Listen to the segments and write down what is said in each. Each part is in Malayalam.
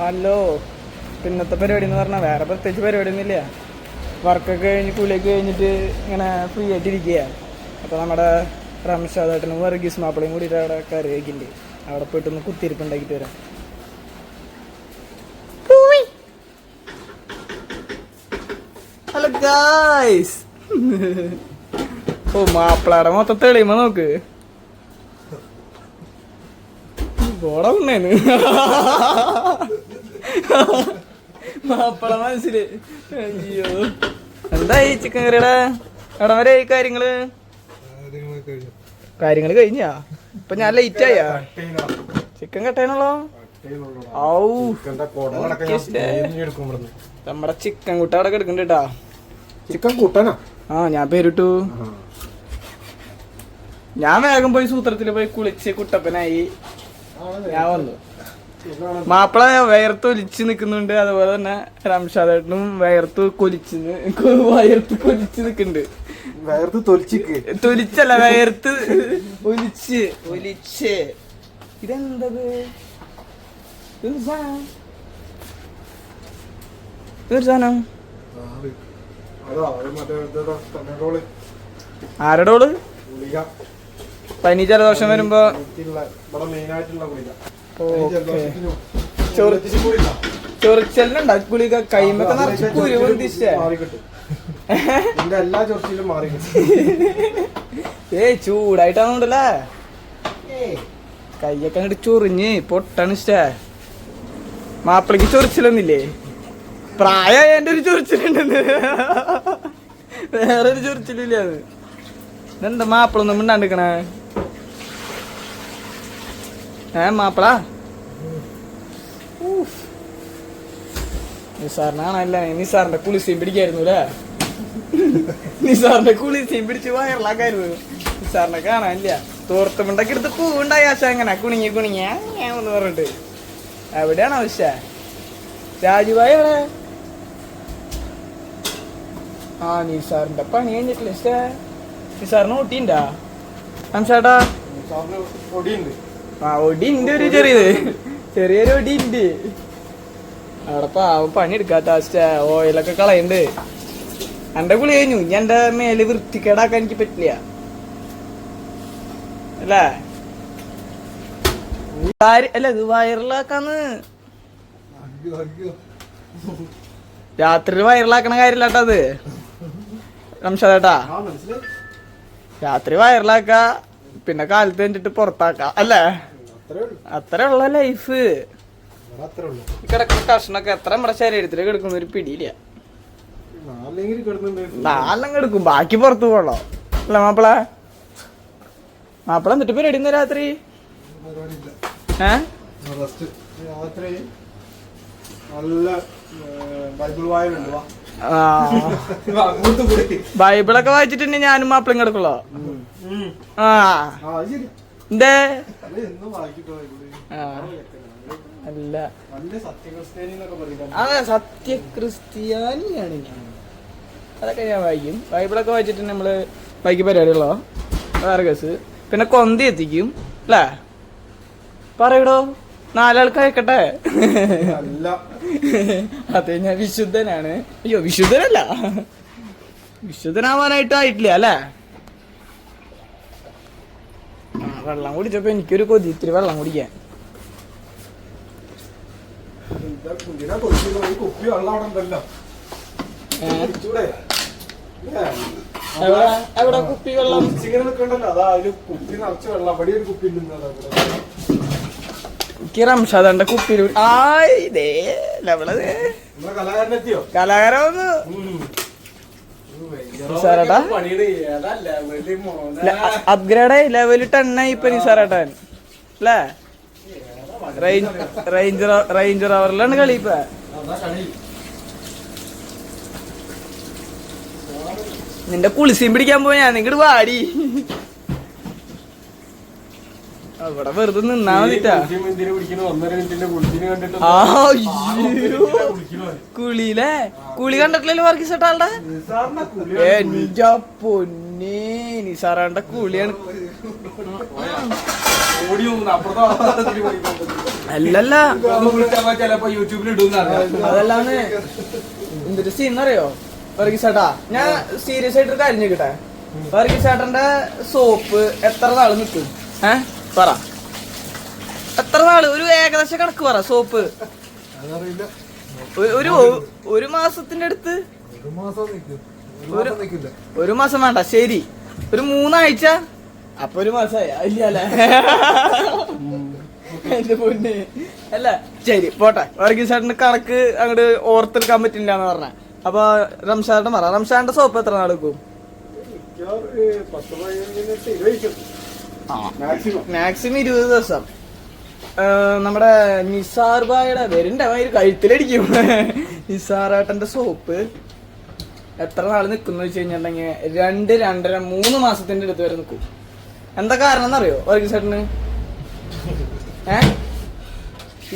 ഹലോ. പിന്നത്തെ പരിപാടി എന്ന് പറഞ്ഞാൽ വേറെ പ്രത്യേകിച്ച് പരിപാടിയൊന്നുമില്ല. വർക്കൊക്കെ കഴിഞ്ഞ് കുളിയൊക്കെ കഴിഞ്ഞിട്ട് ഇങ്ങനെ ഫ്രീ ആയിട്ട് ഇരിക്കുക അപ്പോൾ നമ്മുടെ റംഷാദേട്ടനും വർഗീസ് മാപ്പിളയും കൂടിയിട്ട് അവിടെ കറി വയ്ക്കുന്നുണ്ട് അവിടെ പോയിട്ട് ഒന്ന് കുത്തിരിപ്പ് ഉണ്ടാക്കിയിട്ട് വരാം. ഹലോ ഗായ്സ് ഓ മാപ്പിളയുടെ മൊത്തം തെളിയുമ്പോ നോക്ക്. ഗോട ഉണ്ണേന്ന് മാപ്പിള മനസ്സിൽ. അയ്യോ. എന്തായി ചിക്കൻ കറിയുടെ? എവിടെ വരെ ആയി കാര്യങ്ങൾ? കാര്യങ്ങൾ കഴിഞ്ഞാ? ഇപ്പൊ ഞാൻ ലേറ്റ് ആയാ? ചിക്കൻ കട്ടേനുള്ളോ ഔ. നമ്മുടെ ചിക്കൻ കുട്ട അവിടെ കിടക്കുന്നുണ്ട് കേട്ടാ ചിക്കൻ കൂട്ടാനാ? ആ ഞാൻ പേരിട്ടു. ഞാൻ വേഗം പോയി സൂത്രത്തിൽ പോയി കുളിച്ച് കുട്ടപ്പനായി. ഞാൻ വന്നു മാപ്പിള വയർത്ത് ഒലിച്ച് നിക്കുന്നുണ്ട്. അതുപോലെ തന്നെ റംഷാദേട്ടനും വയർത്ത് കൊലിച്ച് വയർത്ത് കൊലിച്ച് നിക്കുന്നുണ്ട്. വയർത്ത് തൊലിച്ചിക്ക് തൊലിച്ചല്ല വയർത്ത് ഒലിച്ച്. ഒലിച്ച്. ഇതെന്തത്? ഇതൊരു സാധനം. അതാ പനി ജലദോഷം വരുമ്പോ ആയിട്ടുള്ള ഗുളിക. കൈമൊക്കെ നിറച്ച് അതിന്റെ കുരു ചൊറിച്ചിലും പൊന്തിച്ചേ മാറിക്കിട്ടും. ഇതിന്റെ എല്ലാ ചൊറിച്ചിലും മാറി കിട്ടും. ഏയ് ചൂടായിട്ടാണുണ്ടല്ലേ കയ്യൊക്കെ അങ്ങോട്ട് ചൊറിഞ്ഞ് പൊട്ടാണ് ഇഷ്ടേ. മാപ്പിളക്ക് ചൊറിച്ചിലൊന്നില്ലേ പ്രായമായ എന്റെ ഒരു ചൊറിച്ചിലുണ്ടെന്ന്. വേറെ ഒരു ചൊറിച്ചിലില്ല അത്? ഇതെന്താ മാപ്പിളൊന്നും മിണ്ടാണ്ടിക്കണേ ഏ മാപ്പിള? ഊഫ്. നിസാറിനെ കാണാനല്ല നിസാറിന്റെ കുളിസീം പിടിക്കായിരുന്നു അല്ലേ? നിസാറിന്റെ കുളിസീം പിടിച്ച് വയറിലാക്കായിരുന്നു. നിസാറിനെ കാണാനില്ല തോർത്തുമുണ്ടൊക്കെ എടുത്ത് പൂവുണ്ടായി ആശ അങ്ങനെ. കുണിങ്ങി കുണിങ്ങി. ഒന്ന് പറഞ്ഞിട്ട്. എവിടെയാണ് ആവശ്യ രാജുഭായി എവിടെ? ആ നിസാറിന്റെ പണി കഴിഞ്ഞിട്ടില്ല നിസാറിന് ഊട്ടിണ്ടാ മനസ്സാട്ടാ സാറിന് പൊടിയുണ്ട് ആ ഒടി ഉണ്ട് ഒരു ചെറിയത്. ചെറിയൊരു ഒടി ഉണ്ട് അവിടെ പാവം പണി എടുക്കാത്ത ഓയിലൊക്കെ കളയണ്ട്. എന്റെ കുളി കഴിഞ്ഞു. ഇനി എന്റെ മേലെ വൃത്തിക്കേടാക്കാൻ എനിക്ക് പറ്റില്ല. അല്ലേ? അല്ല ഇത് വൈറലാക്കാന്ന്. രാത്രി വൈറലാക്കണ കാര്യമില്ലാട്ടോ അത്. മനസ്സിലായി. രാത്രി വൈറലാക്ക പിന്നെ കാലത്ത് കഴിഞ്ഞിട്ട് പുറത്താക്ക. അല്ലേ? അത്രേ ഉള്ള ലൈഫ് കിടക്കുന്ന കഷ്ണൊക്കെ എത്ര നമ്മുടെ ശരീരത്തിൽ കിടക്കുന്ന ഒരു പിടിയില്ല. എടുക്കും നാലെണ്ണം കിടക്കും. ബാക്കി പുറത്തു പോകണോ അല്ല മാപ്പിള. മാപ്പിള എന്നിട്ട് പരിപാടി ഇന്ന് രാത്രി? നല്ല ബൈബിൾ വായനുണ്ട്. ബൈബിളൊക്കെ വായിച്ചിട്ടുണ്ടെങ്കിൽ ഞാനും മാപ്പിളും കിടക്കുള്ളോ? ആ. എന്തേ. അല്ല. അതെ സത്യക്രിസ്ത്യാനിയാണ് ഞാൻ. അതൊക്കെ ഞാൻ വായിക്കും. ബൈബിളൊക്കെ വായിച്ചിട്ട് നമ്മൾ ബാക്കി പരിപാടികളോ? വേറെ കേസ്. പിന്നെ കൊന്തി എത്തിക്കും അല്ലേ? പറയടോ. നാലാൾക്ക് അയക്കട്ടെ അല്ല. അതെ ഞാൻ വിശുദ്ധനാണ്. അയ്യോ വിശുദ്ധനല്ല. വിശുദ്ധനാവാനായിട്ട് ആയിട്ടില്ല അല്ലേ ആ, വെള്ളം കുടിച്ചപ്പോ എനിക്കൊരു കൊതി ഇത്തിരി വെള്ളം കുടിക്കാൻ? എവിടെ? കുപ്പി വെള്ളം? കുടിച്ചിങ്ങനെ നിൽക്കണ്ടല്ലോ അതാ അതിൽ കുപ്പി നിറച്ച് വെള്ളം. അവിടെ ഒരു കുപ്പി ഉണ്ട് അതാ ഇവിടെ. എനിക്ക് റംഷാദന്റെ കുപ്പിയിൽ ആയ് ദേ കലാകാരനെത്തിയോ? കലാകാരം ഒന്ന്. ഉം. നിസാറേട്ടാ? അപ്ഗ്രേഡ് ആയി ലെവൽ ടെൻ ആയി ഇപ്പൊ നിസാറേട്ടൻ അല്ലേ റേഞ്ച് റേഞ്ചർ റേഞ്ചർ അവറിലാണ് കളി ഇപ്പൊ. നിന്റെ കുളിസീം പിടിക്കാൻ പോയാ നിങ്ങട് വാടി അവിടെ വെറുതെ നിന്നാ മതിട്ടാ ഈ കുളിയും എന്തിനു കുടിക്കണു? ഒന്നര മിനിറ്റിന്റെ കുളിച്ചിന് കണ്ടിട്ട് ആ ആറ് അയ്യോ. വെറുതെ നിന്നാ. കുളിയിലെ? കുളി കണ്ടിട്ടില്ലല്ലോ വർഗീസ് കുളി എന്റെ പൊന്നേ നിസാറാണ്ട കുളിയാണ്. അല്ലല്ല. അതല്ലാന്ന്. എന്തൊരു സീൻ അറിയോ വർഗീസ് ചേട്ടാ ഞാൻ സീരിയസ് ആയിട്ട് ഒരു കാര്യം ചോദിക്കട്ടെ? വർഗീസ് ചേട്ടന്റെ സോപ്പ് എത്ര നാൾ നിൽക്കും ഏ? പറ. എത്ര നാൾ? ഒരു ഏകദേശ കണക്ക് പറ സോപ്പ്. ഒരു ഒരു മാസത്തിന്റെ അടുത്ത്? ഒരു മാസം വേണ്ട ശരി. ഒരു മൂന്നാഴ്ച? അപ്പൊ ഒരു മാസമായി ഇല്ല അല്ലേ? എന്റെ പൊന്ന്. അല്ല ശരി പോട്ടെ. വർഗീസ് ചേട്ടന് കണക്ക് അങ്ങോട്ട് ഓർത്തെടുക്കാൻ പറ്റില്ല എന്ന് പറഞ്ഞ. അപ്പൊ റംഷാന്റെ പറ. റംഷാന്റെ സോപ്പ് എത്ര നാൾ മാക്സിമം ഇരുപത് ദിവസം. നമ്മുടെ നിസാർ ബായുടെ വരിന്റെ ഒരു കഴുത്തിലടിക്കും. നിസാറേട്ടന്റെ സോപ്പ്. എത്ര നാൾ നിൽക്കുന്നു വെച്ച് കഴിഞ്ഞിട്ടുണ്ടെങ്കിൽ രണ്ട് രണ്ടര മൂന്ന് മാസത്തിന്റെ അടുത്ത് വരെ നിൽക്കും എന്താ കാരണം എന്നറിയോ വർഗീസ് ചേട്ടന് ഏ?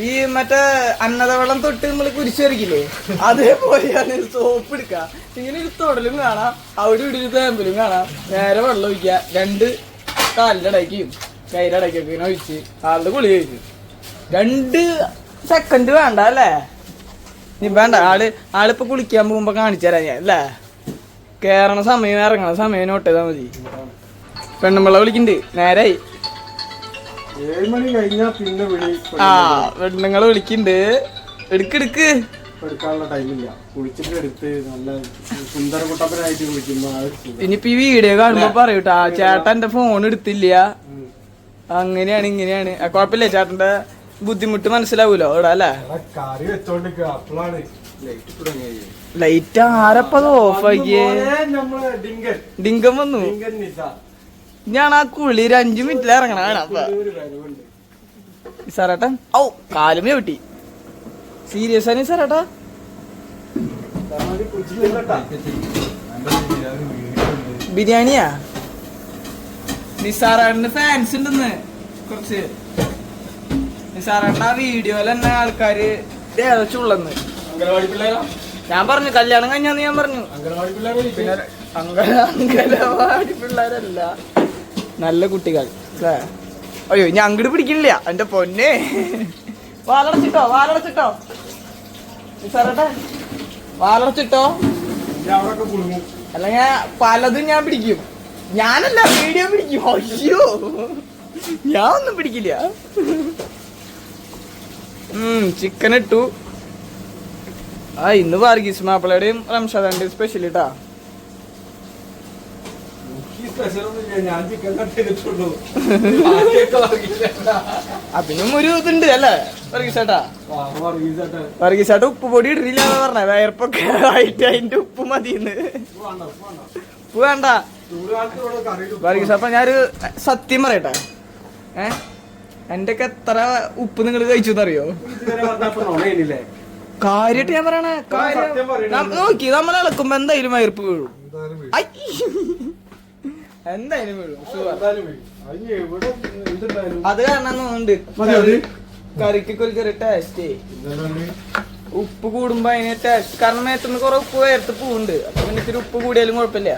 ഈ മറ്റേ അന്നതവെള്ളം തൊട്ട് നമ്മൾ കുരിശരിക്കില്ലേ അതേപോലെയാണ് സോപ്പ് എടുക്കുക. ഇങ്ങനെ ഒരു തൊടലും കാണാം. അവിടെ ഇവിടെ ഒരു തേമ്പലും കാണാം. നേരെ വെള്ളം ഒഴിക്കുക. രണ്ട് കൈയുടെ ഇടയ്ക്കൊക്കെ ഇങ്ങനെ ഒഴിച്ച് ആളുടെ കുളി കഴിച്ചു. രണ്ട് സെക്കൻഡ് വേണ്ട അല്ലേ? നീ വേണ്ട ആൾ ആളിപ്പോ കുളിക്കാൻ പോകുമ്പോ കാണിച്ചു തരാം ഞാൻ അല്ലേ? കേറണ സമയം ഇറങ്ങണ സമയം നോട്ട് ചെയ്താൽ മതി. പെണ്ണുമ്പിള്ള വിളിക്കണ്ട് നേരായി. ആ പെണ്ണുങ്ങൾ വിളിക്കണ്ട്. എടുക്കെടുക്ക് എടുക്കാനുള്ള ടൈമില്ല കുളിച്ചിട്ട് എടുത്ത് നല്ല സുന്ദര കുട്ടപ്പനായിട്ട് കുളിക്കുമ്പോ. ഇനിയിപ്പൊ ഈ വീഡിയോ കാണുമ്പോ പറയൂട്ടാ ചേട്ടൻ എന്റെ ഫോൺ എടുത്തില്ല. അങ്ങനെയാണ് ഇങ്ങനെയാണ്. കുഴപ്പമില്ല ചേട്ടന്റെ ബുദ്ധിമുട്ട് മനസ്സിലാവൂലോ ഇവിടെ അല്ലേ? കറി വെച്ചോണ്ട് അപ്പോഴാണ് ലൈറ്റ് ആരപ്പത് ഓഫ് ആക്കിയേ? നമ്മളെ ഡിങ്കൻ. ഡിങ്കം വന്നു? ഞാൻ ആ കുളി ഒരു അഞ്ചു മിനിറ്റിൽ ഇറങ്ങണ സാറേട്ടൻ ഔ കാലും ചവിട്ടി സീരിയസ് ആണ് സാറേട്ടാ ഏട്ടാ ബിരിയാണിയാ? നിസാറാടിന് ഫാൻസ് ഉണ്ടെന്ന് കുറച്ച്. നിസാറേട്ടൻ ആ വീഡിയോയിൽ തന്നെ ആൾക്കാര് അംഗനവാടി പിള്ളേരാ? ഞാൻ പറഞ്ഞു കല്യാണം കഴിഞ്ഞാന്ന് ഞാൻ പറഞ്ഞു. അംഗനവാടി പിള്ളേരെ പിള്ളേരല്ല. നല്ല കുട്ടികൾ അല്ലേ? അയ്യോ ഞാൻ അങ്ങോട്ട് പിടിക്കണില്ല. എന്റെ പൊന്നെ. വാലടച്ചിട്ടോ വാലടച്ചിട്ടോ. നിസാറട്ടെ വാലടച്ചിട്ടോ? അല്ലെങ്കിൽ പലതും ഞാൻ പിടിക്കും. ഞാനല്ല വീഡിയോ പിടിക്കും. അയ്യോ. ഞാൻ ഒന്നും പിടിക്കില്ല. ചിക്കൻ ഇട്ടു. ആ ഇന്ന് വാർഗീസ് മാപ്പിളയുടെയും റംഷാദാന്റെയും സ്പെഷ്യൽ ഇട്ടാ ഈ സ്പെഷ്യൽ ഒന്നും ഞാൻ ചിക്കൻ കട്ട് ചെയ്തിട്ടുള്ളൂ ബാക്കിയൊക്കെ വർഗീസേട്ട. അതിനും ഒരു ഇതുണ്ട് അല്ലേ? വർഗീസേട്ടാ വർഗീസേട്ട. ഉപ്പ് പൊടി ഇടില്ല എന്ന് പറഞ്ഞ. വയർപ്പൊക്കെ ആയിട്ട് അതിന്റെ ഉപ്പ് മതിന്ന്. ഉപ്പ് വേണ്ട ചൂട് കാലത്ത് ഇവിടെ കറിയിൽ ഉപ്പ് വർഗീസ് അപ്പൊ ഞാനൊരു സത്യം പറയട്ടെ? ഏ? എന്റെ ഒക്കെ എത്ര ഉപ്പ് നിങ്ങൾ കഴിച്ചു എന്നറിയോ? കാര്യമായിട്ട് ഞാൻ പറയണേ കാര്യം നോക്കി നമ്മൾ ഇളക്കുമ്പോ എന്തായാലും വയർപ്പ് വീഴും. എന്തായാലും വീഴും. അത് കാരണം തോന്നുന്നുണ്ട് കറിക്ക് ഒരു ടേസ്റ്റ് ഉപ്പ് കൂടുമ്പോ അതിന് ടേസ്റ്റ് കാരണം മേത്തുനിന്ന് കുറെ ഉപ്പ് വേർത്ത് പൂവുണ്ട്. അപ്പൊ പിന്നെ ഇത്തിരി ഉപ്പ് കൂടിയാലും കുഴപ്പമില്ല.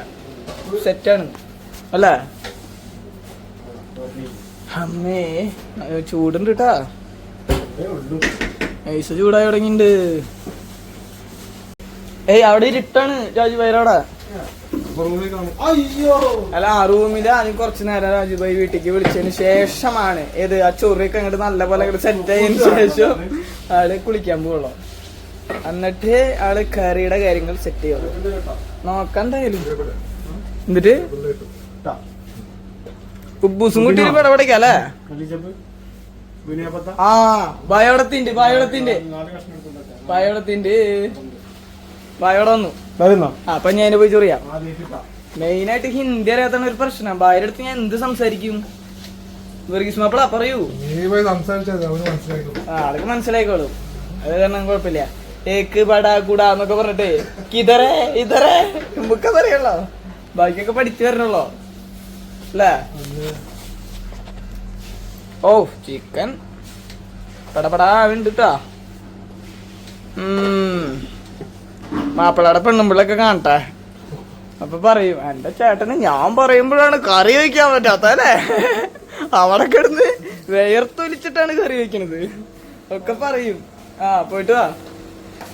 സെറ്റാണ് അല്ലേ? അമ്മേ ചൂടുണ്ട് കേട്ടാ. ഐസ് ചൂടായി തുടങ്ങിണ്ട് ഏയ് അവിടെ ഇരുട്ടാണ് രാജു. അയ്യോ അല്ല ആ റൂമിൽ ആദ്യം കുറച്ച് നേരം രാജുഭായി വീട്ടിലേക്ക് വിളിച്ചതിന് ശേഷമാണ് ഏത് ആ ചൊറിയൊക്കെ അങ്ങോട്ട് നല്ല പോലെ സെറ്റ് ആയതിന് ശേഷം ആൾ കുളിക്കാൻ പോകുള്ളൂ എന്നിട്ട് ആൾ കറിയുടെ കാര്യങ്ങൾ സെറ്റ് ചെയ്യുള്ളൂ. നോക്കണ്ടായാലും കേട്ടോ. നോക്കാൻ എന്തായാലും എന്നിട്ട്. ഉബൂസും കുട്ടി ബിനിയപ്പത്ത. ആ ഭയോടത്തിന്റെ ഭയോടത്തിന്റെ ഭയോടത്തിന്റെ ബയോട വന്നു. വരുന്നോ? അപ്പൊ ഞാൻ പോയി ചൊറിയാ. മെയിൻ ആയിട്ട് ഹിന്ദി അറിയാത്ത ഒരു പ്രശ്നം. ഭാര്യ അടുത്ത് ഞാൻ എന്ത് സംസാരിക്കും? വർഗീസ് മാപ്പിള പറയൂ. ആ ആൾക്ക് മനസ്സിലായിക്കോളും. അത് കാരണം കുഴപ്പമില്ല. ഏക്ക് ബടാ കൂടാ എന്നൊക്കെ പറഞ്ഞിട്ട് കിതറേ ഇതറേ. നമുക്ക് അറിയല്ലോ ബാക്കിയൊക്കെ പഠിച്ചു വരണല്ലോ അല്ലേ? ഓ ചിക്കൻ പടപടാ ഉണ്ട് ട്ടാ. ഉം. മാപ്പിളയുടെ പെണ്ണുമ്പിള്ളൊക്കെ കാണട്ടെ അപ്പൊ പറയും എന്റെ ചേട്ടന് ഞാൻ പറയുമ്പോഴാണ് കറി വയ്ക്കാൻ പറ്റാത്ത അല്ലേ അവിടെ കിടന്ന് വേർത്തൊലിച്ചിട്ടാണ് കറി വെക്കണത് ഒക്കെ പറയും ആ പോയിട്ട് വാ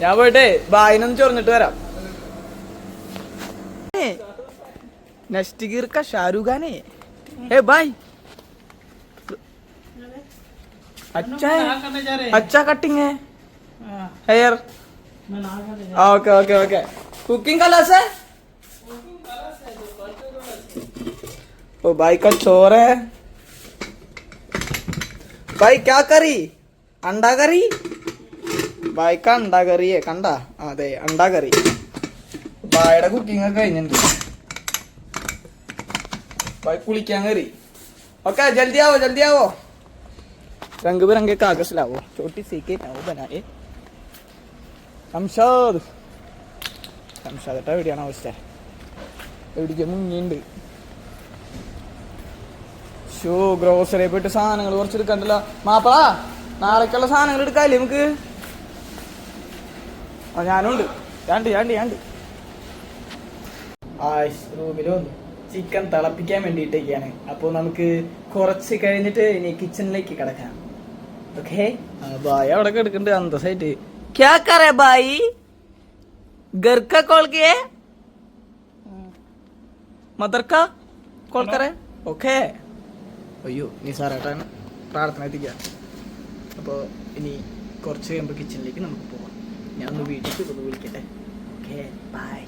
ഞാൻ പോയിട്ടേ ബായിനൊന്ന് ചൊറിഞ്ഞിട്ട് വരാം നെക്സ്റ്റ് ഗീർക്ക ഷാരൂഖ് ഖാനെ ए भाई अच्छा है अच्छा कटिंग है hair okay okay okay cooking class ओ भाई का चोर है। भाई क्या करी? अंडा करी? भाई का अंडा करी है? കണ്ടാ അതെ അണ്ടാ കറി ഭായിയുടെ കുക്കിംഗ് ഒക്കെ കഴിഞ്ഞിട്ടുണ്ട്। ഭായ് കുളിക്കാൻ കയറി। ഓക്കെ ജൽദി ആവോ ജൽദി ആവോ? രംഗ് ബിരംഗ് കാഗസിലാവോ ചോട്ടി സീക്കേറ്റ് ആവോ ബനായേ സംശാദ് സംശാദ് ഏട്ടാ എവിടെയാണ് അവസ്ഥ? എവിടേക്ക് മുങ്ങിയുണ്ട്. ഷോ ഗ്രോസറി പോയിട്ട് സാധനങ്ങൾ കുറച്ച് എടുക്കണ്ടല്ല മാപ്പാ നാളേക്കുള്ള സാധനങ്ങൾ എടുക്കാല്ലേ നമുക്ക്? ആ ഞാനുണ്ട്. ഞാണ്ട് ഞാണ്ട് ഞാണ്ട് ആയിഷ് റൂമിൽ വന്നു. ചിക്കൻ തിളപ്പിക്കാൻ വേണ്ടിയിട്ടേക്കാണ്. അപ്പോൾ നമുക്ക് കുറച്ച് കഴിഞ്ഞിട്ട് ഇനി കിച്ചണിലേക്ക് കിടക്കാം. ഓക്കെ ബായ അവിടെ കിടക്കുന്നുണ്ട് അന്തസ്സായിട്ട്. ക്യാ घर का कॉल किए? കിയേ മദർക്ക കോൾ കറേ ഓക്കെ അയ്യോ നിസാറേട്ടാണ് പ്രാർത്ഥന എത്തിക്കുക അപ്പോൾ ഇനി കുറച്ച് കഴിയുമ്പോൾ കിച്ചണിലേക്ക് നമുക്ക് പോകാം ഞാൻ ഒന്ന് വീട്ടിൽ ഒന്ന് വിളിക്കട്ടെ ഓക്കെ ബൈ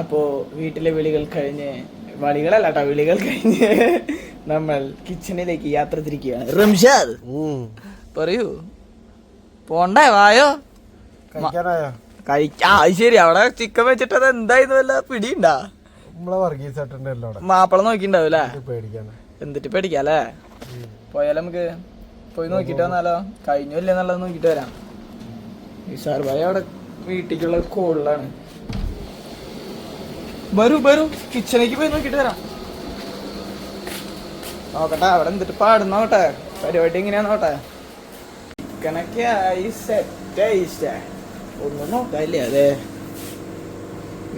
അപ്പോൾ വീട്ടിലെ വിളികൾ കഴിഞ്ഞ് വളികളല്ല കേട്ടോ വിളികൾ കഴിഞ്ഞ് നമ്മൾ കിച്ചണിലേക്ക് യാത്ര തിരിക്കുകയാണ് റംഷാദ് പറയൂ പോണ്ടേ വായോ കഴിക്കാ അത് ശരി. അവിടെ ചിക്കൻ വെച്ചിട്ട് അത് എന്തായിരുന്നു? വല്ല പിടിയുണ്ടാ? മാപ്പിള നോക്കിണ്ടാവൂലേ എന്നിട്ട് പേടിക്കാല്ലേ പോയാലോ നമുക്ക് പോയി നോക്കിട്ട് വന്നാലോ? കഴിഞ്ഞു ഇല്ലേ എന്നുള്ളത് നോക്കിട്ട് വരാം. നിസാർ ഭായി അവിടെ വീട്ടിലേക്കുള്ള കോളിലാണ്. വരൂ വരൂ. കിച്ചണിലേക്ക് പോയി നോക്കിട്ട് വരാം. നോക്കട്ടെ അവിടെ എന്നിട്ട് പാടുന്നോട്ടെ പരിപാടി എങ്ങനെയാ നോട്ടെ ചിക്കനൊക്കെ ആയി സെറ്റായി ഒന്നും നോക്കാല്ലേ അതെ.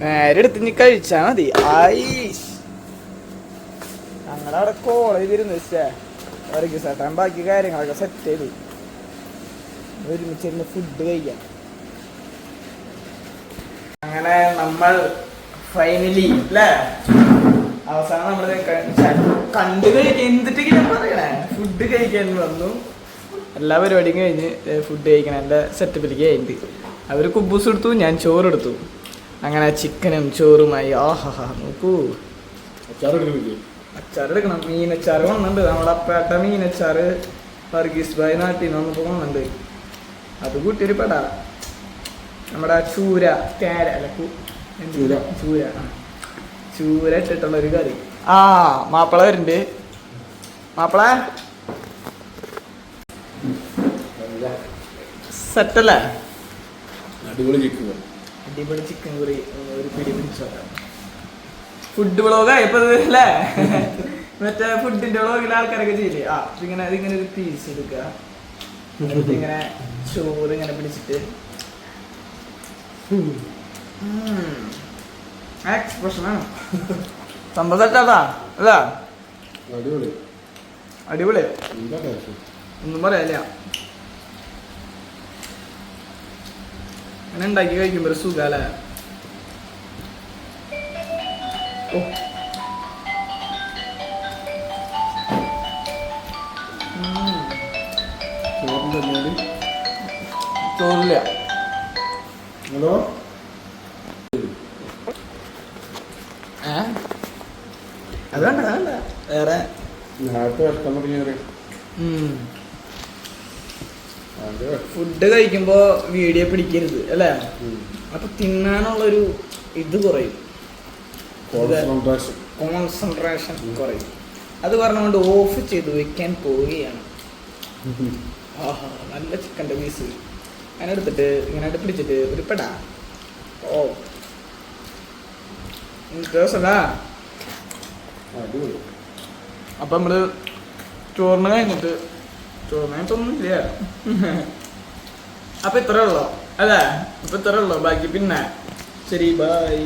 നേരെ എടുത്ത് നീ കഴിച്ചാ മതി. ആയിഷ് ഞങ്ങളവിടെ കോളേജിരുന്ന് വെച്ചേ അവർക്ക് സെറ്റാൻ ബാക്കി കാര്യങ്ങളൊക്കെ സെറ്റ് ചെയ്തു. ഒരുമിച്ചിരുന്ന് ഫുഡ് കഴിക്കാം. അങ്ങനെ നമ്മൾ ഫൈനലി അല്ലേ അവസാനം നമ്മൾ കണ്ടു കഴിക്കാൻ എന്തിട്ടെങ്കിലും പറയണേ? ഫുഡ് കഴിക്കാൻ വന്നു. എല്ലാ പരിപാടിയും കഴിഞ്ഞ് ഫുഡ് കഴിക്കണം എന്റെ സെറ്റപ്പിലേക്ക് കഴിഞ്ഞിട്ട് അവർ കുബൂസ് എടുത്തു ഞാൻ ചോറെടുത്തു അങ്ങനെ ചിക്കനും ചോറുമായി ആഹാ നോക്കൂ. അച്ചാർ എടുക്കണം. മീനച്ചാർ കൊണ്ടുണ്ട് നമ്മുടെ അപ്പേട്ട മീനച്ചാറ് വർഗീസ് ഭായ് നാട്ടിൽ നിന്ന് വന്നപ്പോൾ കൊണ്ടുണ്ട് അത് കൂട്ടിയൊരു പെട. നമ്മുടെ ചൂര കാര അല്ല ചൂര. ചൂര. ചൂര ഇട്ടിട്ടുള്ള ഒരു കറി. ആ മാപ്പിള വരുന്നുണ്ട്. മാപ്പിള? സെറ്റല്ലേ? അടിപൊളി ചിക്കൻ കറി അടിപൊളി ചിക്കൻ കറി ഒരു പിടി പിടിച്ചോ? ഫുഡ് വ്ളോഗാ ഇപ്പൊ അല്ലേ? മറ്റേ ഫുഡിന്റെ വ്ളോഗിൽ ആൾക്കാരൊക്കെ ചെയ്യില്ലേ? ആ ഇങ്ങനെ ഇതിങ്ങനെ ഒരു പീസ് എടുക്കുക. എന്നിട്ട് ഇങ്ങനെ ചോറ് ഇങ്ങനെ പിടിച്ചിട്ട്. എക്സ്പ്രഷനാണ് സംഭവം അല്ല? അടിപൊളി. അടിപൊളി. ഒന്നും പറയാനില്ല. അങ്ങനെ ഉണ്ടാക്കി കഴിക്കുമ്പോ ഒരു സുഖ ഓ. ചോറില്ല. ഹലോ? അത് വേണ്ട വേണ്ട. വേറെ. നേരത്തെ ഉം. അത് ഫുഡ് കഴിക്കുമ്പോ വീഡിയോ പിടിക്കരുത് അല്ലേ? അപ്പൊ തിന്നാനുള്ളൊരു ഇത് കുറയും. കോൺസെൻട്രേഷൻ കുറയും. അത് പറഞ്ഞുകൊണ്ട് ഓഫ് ചെയ്ത് വെക്കാൻ പോവുകയാണ്. ആഹാ നല്ല ചിക്കന്റെ പീസ് അങ്ങനെ എടുത്തിട്ട് ഇങ്ങനെ അടുപ്പിടിച്ചിട്ട് പിടിച്ചിട്ട് ഒരു പെടാ. ഓ. അടിപൊളി. അപ്പം നമ്മൾ ചോറിന് കഴിഞ്ഞിട്ട് ചോറിന് കഴിഞ്ഞിട്ടൊന്നുമില്ല അപ്പൊ ഇത്രേ ഉള്ളോ. അല്ലേ? അപ്പൊ ഇത്രേ ഉള്ളോ. ബാക്കി പിന്നെ. ശരി ബൈ